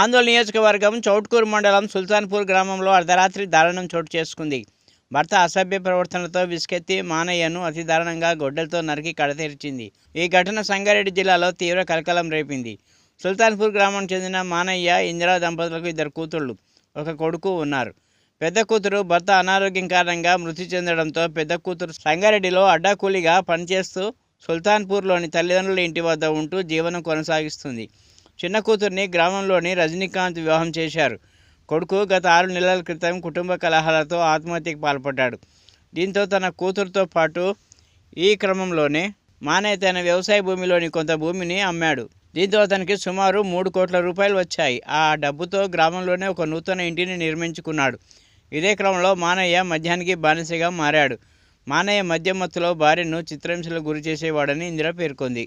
ఆందోళన నియోజకవర్గం చౌట్కూరు మండలం సుల్తాన్పూర్ గ్రామంలో అర్ధరాత్రి దారుణం చోటు చేసుకుంది. భర్త అసభ్య ప్రవర్తనతో విసుకెత్తి మానయ్యను అతి దారుణంగా గొడ్డలతో నరికి కడతీర్చింది. ఈ ఘటన సంగారెడ్డి జిల్లాలో తీవ్ర కలకలం రేపింది. సుల్తాన్పూర్ గ్రామం చెందిన మానయ్య ఇందిరా దంపతులకు ఇద్దరు కూతుళ్ళు ఒక కొడుకు ఉన్నారు. పెద్ద కూతురు భర్త అనారోగ్యం కారణంగా మృతి చెందడంతో పెద్ద కూతురు సంగారెడ్డిలో అడ్డాకూలిగా పనిచేస్తూ సుల్తాన్పూర్లోని తల్లిదండ్రుల ఇంటి వద్ద ఉంటూ జీవనం కొనసాగిస్తుంది. చిన్న కూతుర్ని గ్రామంలోని రజనీకాంత్ వివాహం చేశారు. కొడుకు గత ఆరు నెలల క్రితం కుటుంబ కలహాలతో ఆత్మహత్యకు పాల్పడ్డాడు. దీంతో తన కూతురుతో పాటు ఈ క్రమంలోనే మానయ్య తన వ్యవసాయ భూమిలోని కొంత భూమిని అమ్మాడు. దీంతో అతనికి సుమారు మూడు కోట్ల రూపాయలు వచ్చాయి. ఆ డబ్బుతో గ్రామంలోనే ఒక నూతన ఇంటిని నిర్మించుకున్నాడు. ఇదే క్రమంలో మానయ్య మద్యానికి బానిసగా మారాడు. మానయ్య మద్యం మత్తులో భార్యను చిత్రహింసలకు గురి చేసేవాడని ఇందిర పేర్కొంది.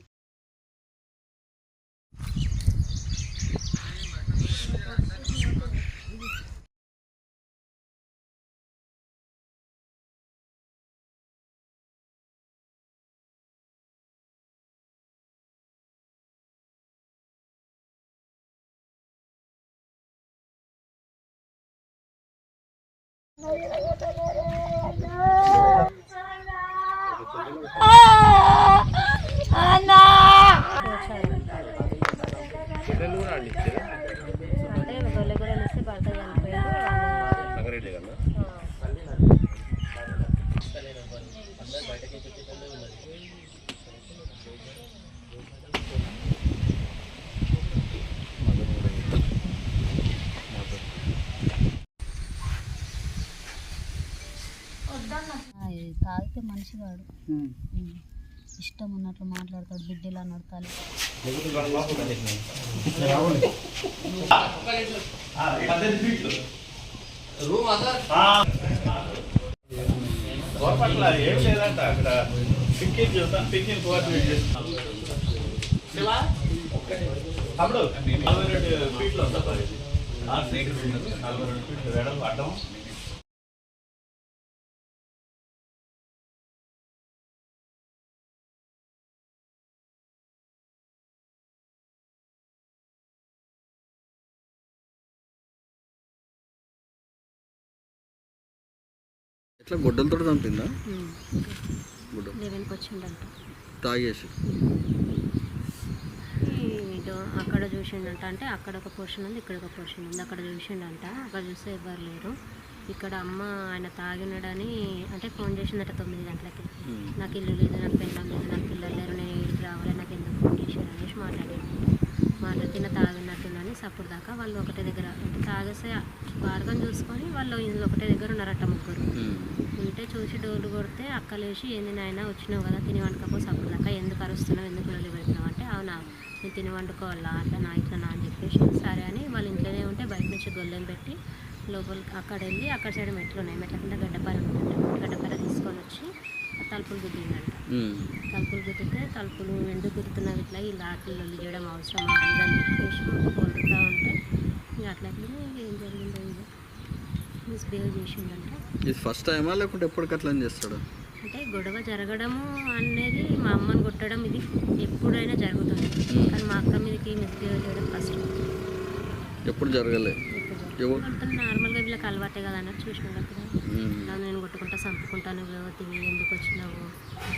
No, no, no, no, no. తాగితే మనిషి వాడు. ఇష్టం ఉన్నట్లు మాట్లాడతాడు బిడ్డలు ఏం లేదంట అక్కడ చూస్తాను కోఆర్డినేట్ చేస్తున్నాం తమ్ముడు నలభై రెండు ఫీట్లు మరి? ఆ సీట్ నలభై రెండు ఫీట్లు వెడల్పు అడ్డం. ఎట్లా గొడ్డలతో చంపిందా? లెవెన్కి వచ్చిండంట తాగేసి. అక్కడ చూసిండంట. అంటే అక్కడ ఒక పోర్షన్ ఉంది ఇక్కడ ఒక పోర్షన్ ఉంది. అక్కడ చూసిండంట. అక్కడ చూస్తే ఎవ్వరు లేరు. ఇక్కడ అమ్మ ఆయన తాగినాడని అంటే ఫోన్ చేసిందట తొమ్మిది గంటలకి. నాకు ఇల్లు లేదు నాకు పిల్లలు లేదు నాకు పిల్లలు లేరు నేను ఇంటికి రావాలి నాకు ఎందుకు ఫోన్ చేశారు అనేసి మాట్లాడాను మాట్లాడితే తాగినట్టుందని సప్పుడు దాకా వాళ్ళు ఒకటే దగ్గర అంటే తాగేసే మార్గం చూసుకొని వాళ్ళు ఇందులో ఒకటే దగ్గర ఉన్నారట ముగ్గురు. ఉంటే చూసి డోర్లు కొడితే అక్కలేసి ఏంది నాయన వచ్చినావు కదా తిని వండుకపో దాకా ఎందుకు అరుస్తున్నావు ఎందుకు లొల్లి పెడుతున్నావు అంటే అవునా నేను తిని వండుకోవాలా అట్లా నా ఇట్లా నా అని చెప్పేసి సరే అని వాళ్ళ ఇంట్లోనే ఉంటే బయట నుంచి గొల్లెం పెట్టి లోపలికి అక్కడ వెళ్ళి అక్కడ సైడ్ మెట్లు ఉన్నాయి మెట్ల కింద గడ్డపార గడ్డపార తీసుకొని వచ్చి తలుపులు గుద్దిందంట. తలుపులు గుద్దితే తలుపులు ఎందుకు గుర్తున్నావు ఇట్లా లాట్లు లొల్లి చేయడం అవసరమా అది అని చెప్పేసి కొడుతూ ఉంటే ఇక అట్లా అట్లా ఏం జరిగిందో ఇది మిస్బిహేవ్ ఇది ఫస్ట్ టైమా లేకుంటే ఎప్పటికట్లా చేస్తాడు? అంటే గొడవ జరగడము అనేది మా అమ్మని కొట్టడం ఇది ఎప్పుడైనా జరుగుతుంది. కానీ మా అక్క మీదకి మిస్బిహేవ్ చేయడం కష్టం ఎప్పుడు జరగలే? ఎవరు? నార్మల్గా వీళ్ళకి అలవాటే కదా అన్నట్టు చూసినాం కదా. నేను కొట్టుకుంటా చంపుకుంటాను యువతివి ఎందుకు వచ్చినావు?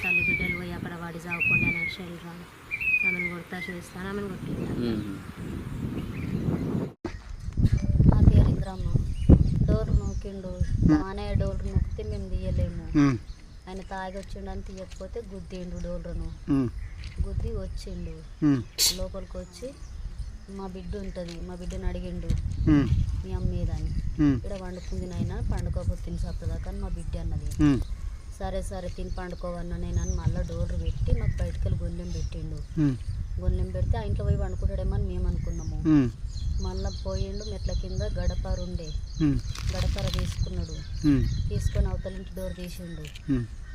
తల్లి బిడ్డలు పోయి అక్కడ వాడి చావకుండా అని షెల్రా ఆమెను కొడతా చేస్తాను ఆమెను కొట్టింటా ఉమ్. నా పేరు ఇంద్రమ్మ డోర్ మానయ్య డోర్ నొక్కితే మేము తీయలేము. ఆయన తాగి వచ్చిండని తీయకపోతే గుద్దిండు డోర్ను గుద్ది వచ్చిండు. లోపలికి వచ్చి మా బిడ్డ ఉంటుంది. మా బిడ్డని అడిగిండు. మీ. అమ్మ మీద అని ఇక్కడ వండుకుంది నాయన పండుకోకపోతే తిని సప్పదాకా అని మా బిడ్డ అన్నది. సరే సరే తిని పండుకోవన్నా నేను అని మళ్ళీ డోర్ పెట్టి మాకు బయటకు వెళ్ళి గొల్లెం పెట్టిండు గొల్లెం పెడితే ఆ ఇంట్లో పోయి వండుకుంటాడేమో అని మేము అనుకున్నాము. మళ్ళీ పోయిండు మెట్ల కింద గడపారు ఉండే గడపార తీసుకున్నాడు. తీసుకొని అవతల ఇంటి డోర్ తీసిండు.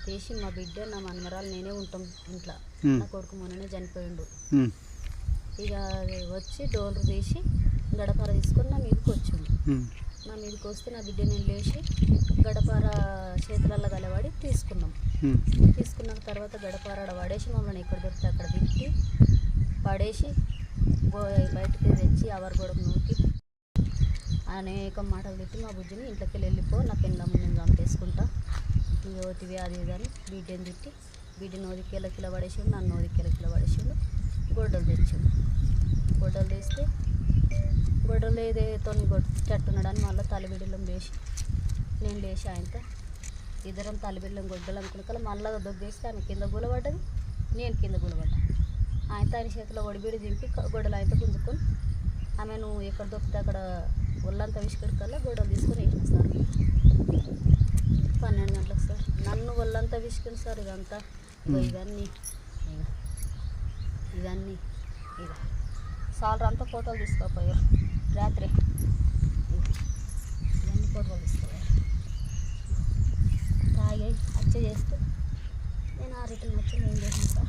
తీసి మా బిడ్డ నా మనమరాలు నేనే ఉంటాం ఇంట్లో. నా కొడుకు మొన్ననే చనిపోయిండు. ఇక వచ్చి డోర్ తీసి గడపార తీసుకొని నా మీదకి వచ్చిండు. నా మీదకి వస్తే నా బిడ్డ నేను లేచి గడపార చేతులలో గలవాడి తీసుకున్నాం. తీసుకున్న తర్వాత గడపార ఆడ పడేసి మమ్మల్ని ఎక్కడ దొరికితే అక్కడ తిప్పి పడేసి బయటకి బయటికి తెచ్చి ఎవరు కూడా నూకి అనేక మాటలు తిట్టి మా బుజ్జిని ఇంట్లోకి వెళ్ళిపో నా కింద నేను చంపేసుకుంటా. నువ్వు ఓతివి అది ఇది అని బిడ్డని తిట్టి బిడ్డని ఓది కిల కిలో పడేసిండు నన్ను ఓది కిల పడేసిండు గొడ్డలు తెచ్చిండు. గొడ్డలు తెస్తే గొడ్డలు ఏదేతో కొట్టట్టున్నాడని మళ్ళీ తలబిడ్డలం లేచి నేను లేచి ఆయనతో ఇద్దరం తలబిడ్డలం గొడ్డలు అనుకున్న మళ్ళీ దొగ్గేస్తే ఆమె కింద గులబడ్డది నేను కింద గులబడ్డా ఆయనతో ఆయన చేతిలో ఒడిబిడి దింపి గొడ్డలు ఆయనతో గుంజుకొని ఆమె నువ్వు ఎక్కడ దొరికితే అక్కడ ఒళ్ళంతా విసుకెడకల్లా గొడవలు తీసుకొని వేసిన సార్. పన్నెండు గంటలకు సార్. నన్ను ఒళ్ళంతా విసికింది సార్ ఇదంతా. ఇవన్నీ. ఇవన్నీ. ఇక సాలర్ అంతా ఫోటోలు తీసుకోపోయారు. రాత్రి. ఇవన్నీ ఫోటోలు తీసుకోపోయారు. తాగి హత్య చేస్తే నేను ఆ రిటర్న్ వచ్చి నేను చేసిన